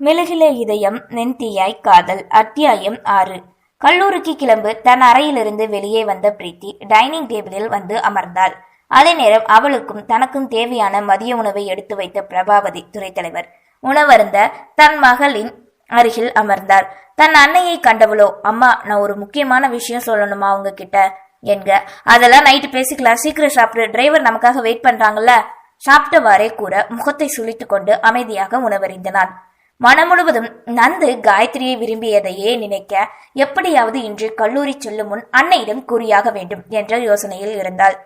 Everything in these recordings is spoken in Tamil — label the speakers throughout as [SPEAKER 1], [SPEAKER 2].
[SPEAKER 1] மெழுகில இதயம் நென்தியாய் காதல் அத்தியாயம் ஆறு. கல்லூரிக்கு கிளம்பு தன் அறையிலிருந்து வெளியே வந்த பிரீத்தி டைனிங் டேபிளில் வந்து அமர்ந்தாள். அதே நேரம் அவளுக்கும் தனக்கும் தேவையான மதிய உணவை எடுத்து வைத்த பிரபாவதி துறைத் தலைவர் உணவருந்த தன் மகளின் அருகில் அமர்ந்தார். தன் அன்னையை கண்டவளோ? அம்மா நான் ஒரு முக்கியமான விஷயம் சொல்லணுமா உங்ககிட்ட? என்க. அதெல்லாம் நைட்டு பேசிக்கலாம். சீக்கிரம் சாப்பிடு. டிரைவர் நமக்காக வெயிட் பண்றாங்கல்ல? சாப்பிட்டவாறே கூட முகத்தை சுழித்து கொண்டு அமைதியாக உணவறிந்தனான். மனம் முழுவதும் நந்து காயத்ரியை விரும்பியதையே நினைக்க எப்படியாவது இன்று கல்லூரி செல்லும் முன் அன்னையிடம் கூறியாக வேண்டும் என்ற யோசனையில் இருந்தாள்.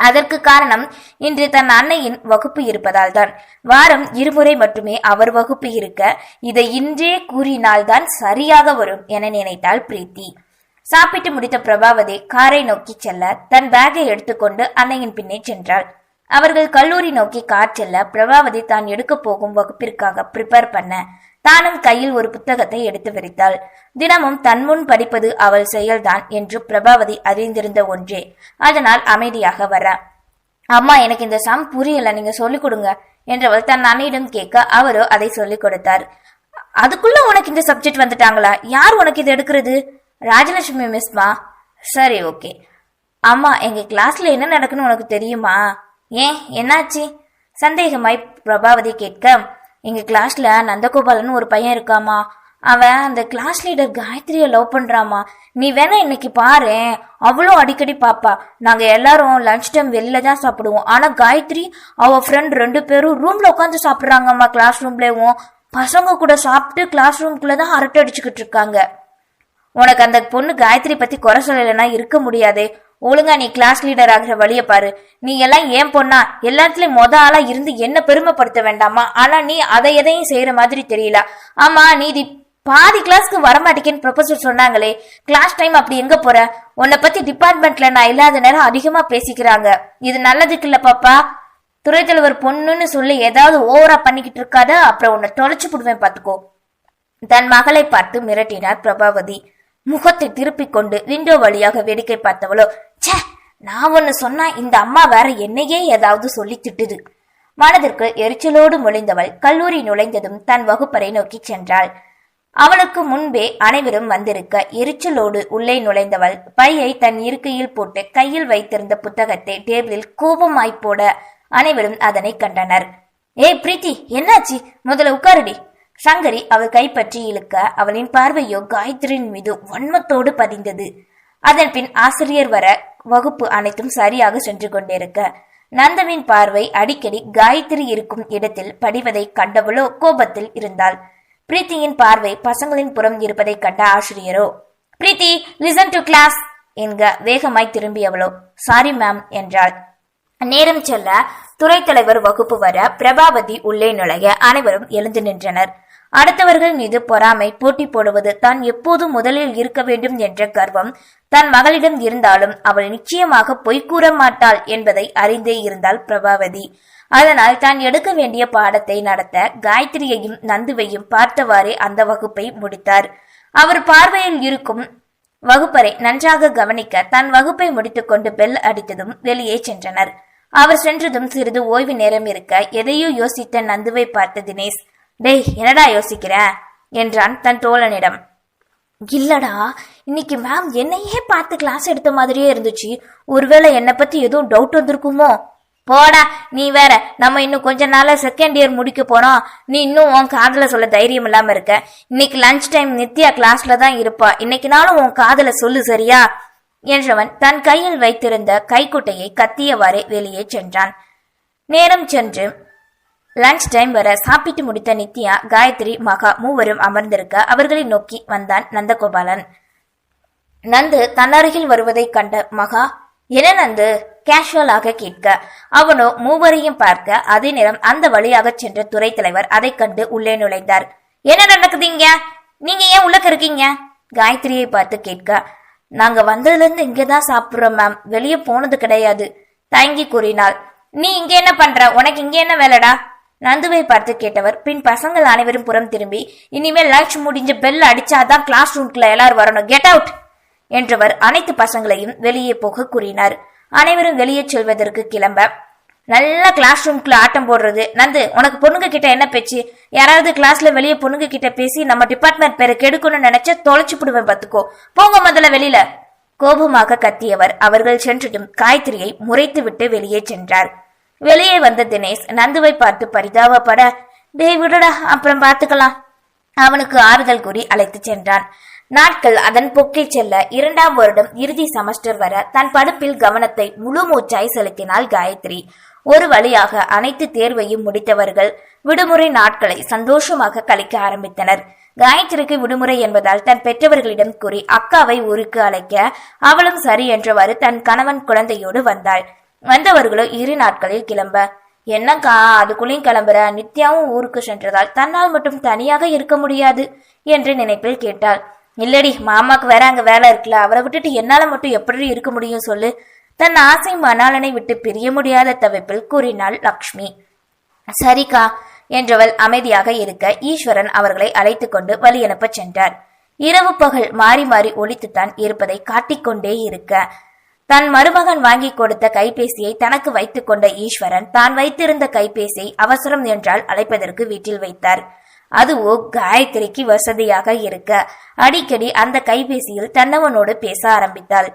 [SPEAKER 1] அதற்கு காரணம் இன்று தன் அன்னையின் வகுப்பு இருப்பதால் தான் வாரம் இருமுறை மட்டுமே அவர் வகுப்பு இருக்க இதை இன்றே கூறினால்தான் சரியாக வரும் என நினைத்தாள் பிரீத்தி. சாப்பிட்டு முடித்த பிரபாவதி காரை நோக்கி செல்ல தன் பேக்கை எடுத்துக்கொண்டு அன்னையின் பின்னே சென்றாள். அவர்கள் கல்லூரி நோக்கி கார் செல்ல பிரபாவதி தான் எடுக்க போகும் வகுப்பிற்காக ப்ரிப்பேர் பண்ண தானும் கையில் ஒரு புத்தகத்தை எடுத்து விரித்தாள். தினமும் தன் முன் படிப்பது அவள் செயல்தான் என்று பிரபாவதி அறிந்திருந்த ஒன்றே. அதனால் அமைதியாக வர அம்மா எனக்கு இந்த சம் புரியல நீங்க சொல்லிக் கொடுங்க என்றவள் தன் அன்னையிடம் கேட்க அவரோ அதை சொல்லிக் கொடுத்தார். அதுக்குள்ள உனக்கு இந்த சப்ஜெக்ட் வந்துட்டாங்களா? யார் உனக்கு இது எடுக்கிறது? ராஜலட்சுமி மிஸ்மா சரி ஓகே அம்மா எங்க கிளாஸ்ல என்ன நடக்குன்னு உனக்கு தெரியுமா? ஏன் என்னாச்சு? சந்தேகமாய் பிரபாவதி கேட்க எங்க கிளாஸ்ல நந்தகோபாலன் ஒரு பையன் இருக்காமா? அவன் அந்த கிளாஸ் லீடர் காயத்ரிய லவ் பண்றாமா? நீ வேணா இன்னைக்கு பாரு. அவ்வளோ அடிக்கடி பாப்பா. நாங்க எல்லாரும் லஞ்ச் டைம் வெளில தான் சாப்பிடுவோம். ஆனா காயத்ரி அவ ஃப்ரெண்ட் ரெண்டு பேரும் ரூம்ல உட்காந்து சாப்பிடுறாங்கம்மா கிளாஸ் ரூம்லேயும் பசங்க கூட சாப்பிட்டு கிளாஸ் ரூம்குள்ள தான் அரட்டை அடிச்சுக்கிட்டு இருக்காங்க. உனக்கு அந்த பொண்ணு காயத்ரி பத்தி குறை சொல்லலைன்னா இருக்க முடியாது. ஒழுங்கா நீ கிளாஸ் லீடர் ஆகிற வழிய பாரு. நீ எல்லாம் ஏன் பொண்ணா? எல்லாத்துலயும் மொத ஆளா இருந்து என்ன பெருமைப்படுத்த வேண்டாமா? ஆனா நீ அதை எதையும் செய்யற மாதிரி தெரியல. ஆமா நீ பாதி கிளாஸ்க்கு வரமாட்டேங்கன்னு ப்ரொஃபசர் சொன்னாங்களே. கிளாஸ் டைம் அப்படி எங்க போற? உன்னை பத்தி டிபார்ட்மெண்ட்ல நான் இல்லாத நேரம் அதிகமா பேசிக்கிறாங்க. இது நல்லதுக்கு இல்ல பாப்பா. துறை தலைவர் பொண்ணுன்னு சொல்லி ஏதாவது ஓவரா பண்ணிக்கிட்டு இருக்காத அப்புறம் உன்னை தொலைச்சு போடுவேன் பாத்துக்கோ. தன் மகளை பார்த்து மிரட்டினார் பிரபாவதி. முகத்தை திருப்பிக் கொண்டு விண்டோ வழியாக வேடிக்கை பார்த்தவளோ சே நான் ஒன்று சொன்னா இந்த அம்மா வேற என்னையே ஏதாவது சொல்லி திட்டுது. மனதிற்கு எரிச்சலோடு முழிந்தவள் கல்லூரி நுழைந்ததும் தன் வகுப்பறை நோக்கி சென்றாள். அவளுக்கு முன்பே அனைவரும் வந்திருக்க எரிச்சலோடு உள்ளே நுழைந்தவள் பையை தன் இருக்கையில் போட்டு கையில் வைத்திருந்த புத்தகத்தை டேபிளில் கோபமாய் போட அனைவரும் அதனை கண்டனர். ஏய் பிரீத்தி என்னாச்சு? முதல்ல உட்காருடி. சங்கரி அவள் கைப்பற்றி இழுக்க அவளின் பார்வையோ காயத்ரியின் மீது வன்மத்தோடு பதிந்தது. அதன் பின் ஆசிரியர் வர வகுப்பு அனைத்தும் சரியாக சென்று கொண்டிருக்க. நந்தவின் பார்வை அடிக்கடி காயத்ரி இருக்கும் இடத்தில் படிவதை கண்டவளோ கோபத்தில் இருந்தாள். பிரீத்தியின் பார்வை பசங்களின் புறம் இருப்பதை கண்ட ஆசிரியரோ பிரீத்தி லிசன் டு கிளாஸ் என்க வேகமாய் திரும்பியவளோ சாரி மேம் என்றாள். நேரம் செல்ல துறை தலைவர் வகுப்பு வர பிரபாவதி உள்ளே நுழைய அனைவரும் எழுந்து நின்றனர். அடுத்தவர்கள் மீது பொறாமை போட்டி போடுவது தான் எப்போதும் முதலில் இருக்க வேண்டும் என்ற கர்வம் தன் மகளிடம் இருந்தாலும் அவள் நிச்சயமாக பொய் கூற மாட்டாள் என்பதை அறிந்தே இருந்தாள் பிரபாவதி. அதனால் தான் எடுக்க வேண்டிய பாடத்தை நடத்த காயத்ரியையும் நந்துவையும் பார்த்தவாறே அந்த வகுப்பை முடித்தார். அவர் பார்வையில் இருக்கும் வகுப்பறை நன்றாக கவனிக்க தன் வகுப்பை முடித்துக்கொண்டு பெல் அடித்ததும் வெளியே சென்றனர். அவர் சென்றதும் சிறிது ஓய்வு நேரம் இருக்க எதையோ யோசித்த நந்துவை பார்த்த தினேஷ் டேய் என்னடா யோசிக்கிற? என்றான் தன் தோழனிடம். இல்லடா இன்னைக்கு மேம் என்னையே பார்த்து கிளாஸ் எடுத்த மாதிரியே இருந்துச்சு. ஒருவேளை என்னை பத்தி எதுவும் டவுட் வந்திருக்குமோ? போடா நீ வேற நம்ம இன்னும் கொஞ்ச நாள செகண்ட் இயர் முடிக்க போறோம். நீ இன்னும் உன் காதல சொல்ல தைரியம் இல்லாம இருக்க. இன்னைக்கு லஞ்ச் டைம் நித்யா கிளாஸ்ல தான் இருப்பா. இன்னைக்குனாலும் உன் காதல சொல்லு சரியா? என்றவன் தன் கையில் வைத்திருந்த கைக்குட்டையை கத்தியவாறே வெளியே சென்றான். நேரம் சென்று லஞ்ச் டைம் வர சாப்பிட்டு முடித்த நித்யா காயத்ரி மகா மூவரும் அமர்ந்திருக்க அவர்களை நோக்கி வந்தான் நந்தகோபாலன். நந்து தன்னருகில் வருவதைக் கண்ட மகா என்ன நந்து? கேஷுவலாக கேட்க. அவனோ மூவரையும் பார்க்க அதே நேரம் அந்த வழியாக சென்ற துறை தலைவர் அதைக் கண்டு உள்ளே நுழைந்தார். என்ன நடக்குதுங்க? நீங்க ஏன் உள்ளக்க இருக்கீங்க? காயத்ரியை பார்த்து கேட்க நாங்க வந்ததுல இருந்து இங்கதான் சாப்பிடுறோம் மேம் வெளியே போனது கிடையாது தயங்கி கூறினாள். நீ இங்க என்ன பண்ற? உனக்கு இங்க என்ன வேலைடா? நந்துவை பார்த்து கேட்டவர் பின் பசங்கள் அனைவரும் புறம் திரும்பி இனிமேல் லஞ்ச் முடிஞ்ச பெல் அடிச்சாதான் கிளாஸ் ரூம்குள்ள எல்லாரும் வரணும் கெட் அவுட் என்றவர் அனைத்து பசங்களையும் வெளியே போக கூறினார். அனைவரும் வெளியே செல்வதற்கு கிளம்ப நல்லா கிளாஸ் ரூம்குள்ள ஆட்டம் போடுறது. நந்து உனக்கு பொண்ணுங்க கிட்ட என்ன பேச்சு? யாராவது கிளாஸ்ல வெளியே பொண்ணுங்க கிட்ட பேசி நம்ம டிபார்ட்மெண்ட் பேரை கெடுக்கணும்னு நினைச்சா தொலைச்சு விடுவேன் பாத்துக்கோ. போங்க முதல்ல வெளியில. கோபமாக கத்தியவர். அவர்கள் சென்றதும் காயத்ரியை முறைத்துவிட்டு வெளியே சென்றார். வெளியே வந்த தினேஷ் நந்துவை பார்த்து பரிதாபப்பட டேய் விடுடா அப்புறம் பார்த்துக்கலாம். அவனுக்கு ஆறுதல் கூறி அழைத்து சென்றான். நாட்கள் அதன் போக்கில் செல்ல இரண்டாம் வருடம் இறுதி செமஸ்டர் வர தன் படிப்பில் கவனத்தை முழு மூச்சாய் செலுத்தினாள் காயத்ரி. ஒரு வழியாக அனைத்து தேர்வையும் முடித்தவர்கள் விடுமுறை நாட்களை சந்தோஷமாக கழிக்க ஆரம்பித்தனர். காயத்ரிக்கு விடுமுறை என்பதால் தன் பெற்றவர்களிடம் கூறி அக்காவை ஊருக்கு அழைக்க அவளும் சரி என்றவாறு தன் கணவன் குழந்தையோடு வந்தாள். வந்தவர்களோ இரு நாட்களில் கிளம்ப. என்னக்கா அதுக்குள்ளேயும் கிளம்புற? நித்யாவும் ஊருக்கு சென்றதால் தன்னால் மட்டும் தனியாக இருக்க முடியாது என்று நினைப்பில் கேட்டாள். இல்லடி மாமாக்கு வேற அங்க வேலை இருக்குல்ல அவரை விட்டுட்டு என்னால மட்டும் எப்படி இருக்க முடியும் சொல்லு? தன் ஆசை மணாலனை விட்டு பிரிய முடியாத தவிப்பில் கூறினாள் லக்ஷ்மி. சரிக்கா என்றவள் அமைதியாக இருக்க ஈஸ்வரன் அவர்களை அழைத்து கொண்டு வழி அனுப்பச் சென்றார். இரவு பகல் மாறி மாறி ஒழித்துத்தான் இருப்பதை காட்டிக்கொண்டே இருக்க. தன் மருமகன் வாங்கி கொடுத்த கைபேசியை தனக்கு வைத்துக் கொண்ட ஈஸ்வரன் தான் வைத்திருந்த கைபேசியை அவசரம் என்றால் அழைப்பதற்கு வீட்டில் வைத்தார். அதுவோ காயத்ரிக்கு வசதியாக இருக்க. அடிக்கடி அந்த கைபேசியில் தன்னவனோடு பேச ஆரம்பித்தாள்.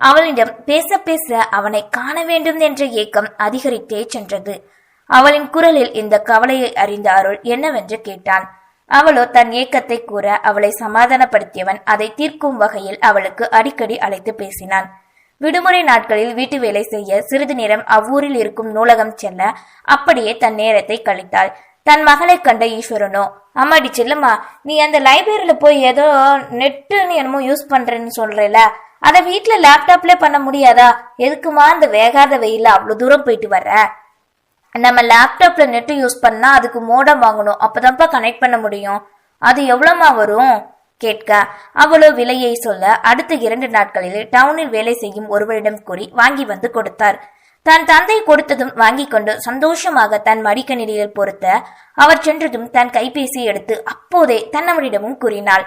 [SPEAKER 1] அவளிடம் பேச பேச அவனை காண வேண்டும் என்ற ஏக்கம் அதிகரித்தே சென்றது. அவளின் குரலில் இந்த கவலையை அறிந்த அருள் என்னவென்று கேட்டான். அவளோ தன் ஏக்கத்தை கூற அவளை சமாதானப்படுத்தியவன் அதை தீர்க்கும் வகையில் அவளுக்கு அடிக்கடி அழைத்து பேசினான். விடுமுறை நாட்களில் வீட்டு வேலை செய்ய சிறிது நேரம் அவ்வூரில் இருக்கும் நூலகம் செல்ல அப்படியே தன் நேரத்தை கழித்தாள். தன் மகளை கண்ட ஈஸ்வரனோ அம்மாடி செல்லுமா நீ அந்த லைப்ரரியில போய் ஏதோ நெட்டுன்னு என்னமோ யூஸ் பண்றேன்னு சொல்றேல அதை வீட்டுல லேப்டாப்ல பண்ண முடியாதா? எதுக்குமா அந்த வேகாத வெயில அவ்வளவு தூரம் போயிட்டு வர்ற? நம்ம லேப்டாப்ல நெட்டு யூஸ் பண்ணா அதுக்கு மோடம் வாங்கணும் அப்பதான்ப்பா கனெக்ட் பண்ண முடியும். அது எவ்வளவுமா வரும்? கேட்க அவளோ விலையை சொல்ல அடுத்த இரண்டு நாட்களில் டவுனில் வேலை செய்யும் ஒருவரிடம் கூறி வாங்கி வந்து கொடுத்தார். தன் தந்தை கொடுத்ததும் வாங்கி கொண்டு சந்தோஷமாக தன் மடிக்கணினியில் பொருத்த அவர் சென்றதும் தன் கைபேசி எடுத்து அப்போதே தன்னவரிடமும் கூறினாள்.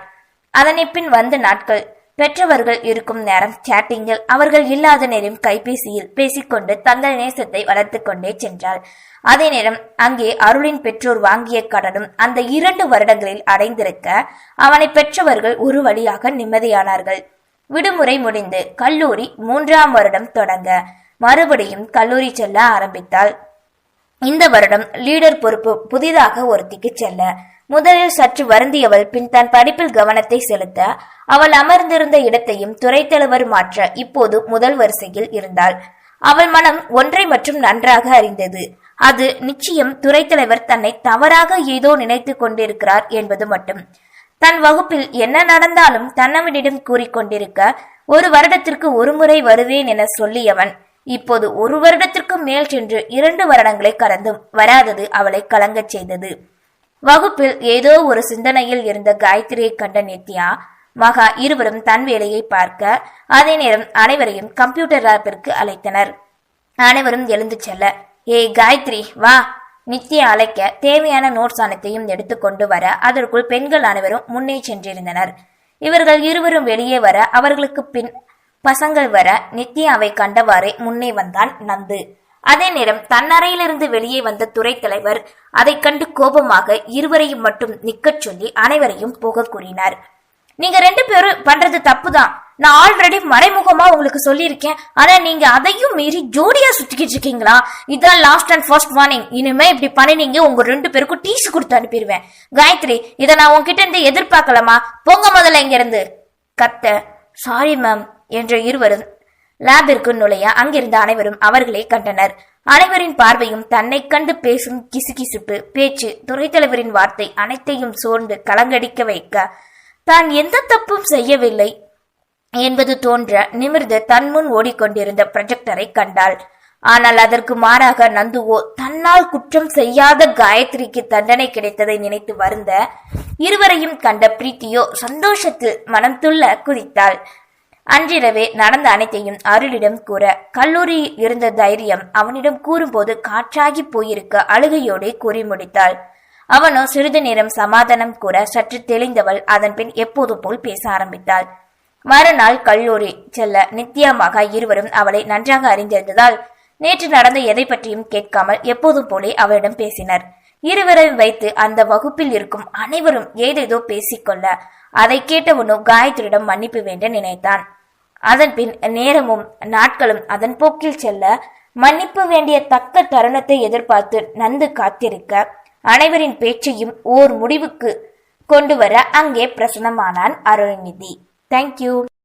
[SPEAKER 1] அதனை பின் வந்த நாட்கள். பெற்றவர்கள் இருக்கும் நேரம் சேட்டிங்கில் அவர்கள் இல்லாத நேரம் கைபேசியில் பேசிக்கொண்டு தங்கள் நேசத்தை வளர்த்து கொண்டே சென்றாள். அதே நேரம் அங்கே அருளின் பெற்றோர் வாங்கிய கடனும் அந்த இரண்டு வருடங்களில் அடைந்திருக்க அவனை பெற்றவர்கள் ஒரு வழியாக நிம்மதியானார்கள். விடுமுறை முடிந்து கல்லூரி மூன்றாம் வருடம் தொடங்க மறுபடியும் கல்லூரி செல்ல ஆரம்பித்தாள். இந்த வருடம் லீடர் பொறுப்பு புதிதாக ஒருத்திக்கு செல்ல முதலில் சற்று வருந்தியவள் பின் தன் படிப்பில் கவனத்தை செலுத்த அவள் அமர்ந்திருந்த இடத்தையும் துறைத்தலைவர் மாற்ற இப்போது முதல் வரிசையில் இருந்தாள். அவள் மனம் ஒன்றை மற்றும் நன்றாக அறிந்தது. அது நிச்சயம் துறைத்தலைவர் தன்னை தவறாக ஏதோ நினைத்து கொண்டிருக்கிறார் என்பது மட்டும். தன் வகுப்பில் என்ன நடந்தாலும் தன்னவனிடம் கூறிக்கொண்டிருக்க ஒரு வருடத்திற்கு ஒருமுறை வருவேன் என சொல்லியவன். இப்போது ஒரு வருடத்திற்கு மேல் சென்று இரண்டு வருடங்களை கடந்தும் வராதது அவளை கலங்கச் செய்தது. வகுப்பில் ஏதோ ஒரு சிந்தனையில் இருந்த காயத்ரியை கண்ட நித்யா மகா இருவரும் தன் வேலையை பார்க்க அதே நேரம் அனைவரையும் கம்ப்யூட்டர் ஆப்பிற்கு அழைத்தனர். அனைவரும் எழுந்து செல்ல ஏய் காயத்ரி வா. நித்யா அழைக்க தேவையான நோட்ஸ் அனைத்தையும் எடுத்துக்கொண்டு வர அதற்குள் பெண்கள் அனைவரும் முன்னே சென்றிருந்தனர். இவர்கள் இருவரும் வெளியே வர அவர்களுக்கு பின் பசங்கள் வர நித்யாவை கண்டவாறே முன்னே வந்தான் நந்து. அதே நேரம் தன்னறையிலிருந்து வெளியே வந்த துறை தலைவர் அதைக் கண்டு கோபமாக இருவரையும் மட்டும் நிக்கச் சொல்லி அனைவரையும் போக கூறினார். நீங்க ரெண்டு பேரும் பண்றது தப்புதான். நான் ஆல்ரெடி மறைமுகமா உங்களுக்கு சொல்லியிருக்கேன். ஆனா நீங்க அதையும் மீறி ஜோடியா சுத்திக்கிட்டு இருக்கீங்களா? இதான் லாஸ்ட் அண்ட் ஃபர்ஸ்ட் வார்னிங் இனிமே இப்படி பண்ணினீங்க உங்க ரெண்டு பேருக்கும் டீஸ் கொடுத்து அனுப்பிடுவேன். காயத்ரி இதை நான் உங்ககிட்ட இருந்து எதிர்பார்க்கலாமா போங்க முதல்ல இங்க இருந்து கத்த சாரி மேம் என்ற இருவரும் லேபிற்கு நுழைய அங்கிருந்த அனைவரும் அவர்களே கண்டனர். அனைவரின் பார்வையும் தன்னை கண்டு பேசும் கிசுகிசுப்பு பேச்சு துறைத்தலைவரின் வார்த்தை அனைத்தையும் சோர்ந்து கலங்கடிக்க வைக்க தான் எந்த தப்பும் செய்யவில்லை என்பது தோன்ற நிமிர்ந்து தன் முன் ஓடிக்கொண்டிருந்த ப்ரொஜெக்டரை கண்டாள். ஆனால் அதற்கு மாறாக நந்துவோ தன்னால் குற்றம் செய்யாத காயத்ரிக்கு தண்டனை கிடைத்ததை நினைத்து வருந்த இருவரையும் கண்ட பிரீத்தியோ சந்தோஷத்தில் மனம் துள்ள குதித்தாள். அன்றிரவே நடந்த அனைத்தையும் அருளிடம் கூற கல்லூரியில் இருந்த தைரியம் அவனிடம் கூறும்போது காற்றாகி போயிருக்க அழுகையோடே கூறி முடித்தாள். அவனோ சிறிது நேரம் சமாதானம் கூற சற்று தெளிந்தவள் அதன்பின் எப்போது போல் பேச ஆரம்பித்தாள். மறுநாள் கல்லூரி செல்ல நித்தியமாக இருவரும் அவளை நன்றாக அறிந்திருந்ததால் நேற்று நடந்த எதை பற்றியும் கேட்காமல் எப்போதும் போலே அவளிடம் பேசினர். இருவரையும் வைத்து அந்த வகுப்பில் இருக்கும் அனைவரும் ஏதேதோ பேசிக்கொள்ள அதை கேட்டவனோ காயத்ரியிடம் மன்னிப்பு வேண்ட நினைத்தான். அதன்பின் நேரமும் நாட்களும் அதன் போக்கில் செல்ல மன்னிப்பு வேண்டிய தக்க தருணத்தை எதிர்பார்த்து நந்து காத்திருக்க அனைவரின் பேச்சையும் ஓர் முடிவுக்கு கொண்டு வர அங்கே பிரசனமானான் அருள்நிதி. தேங்க்யூ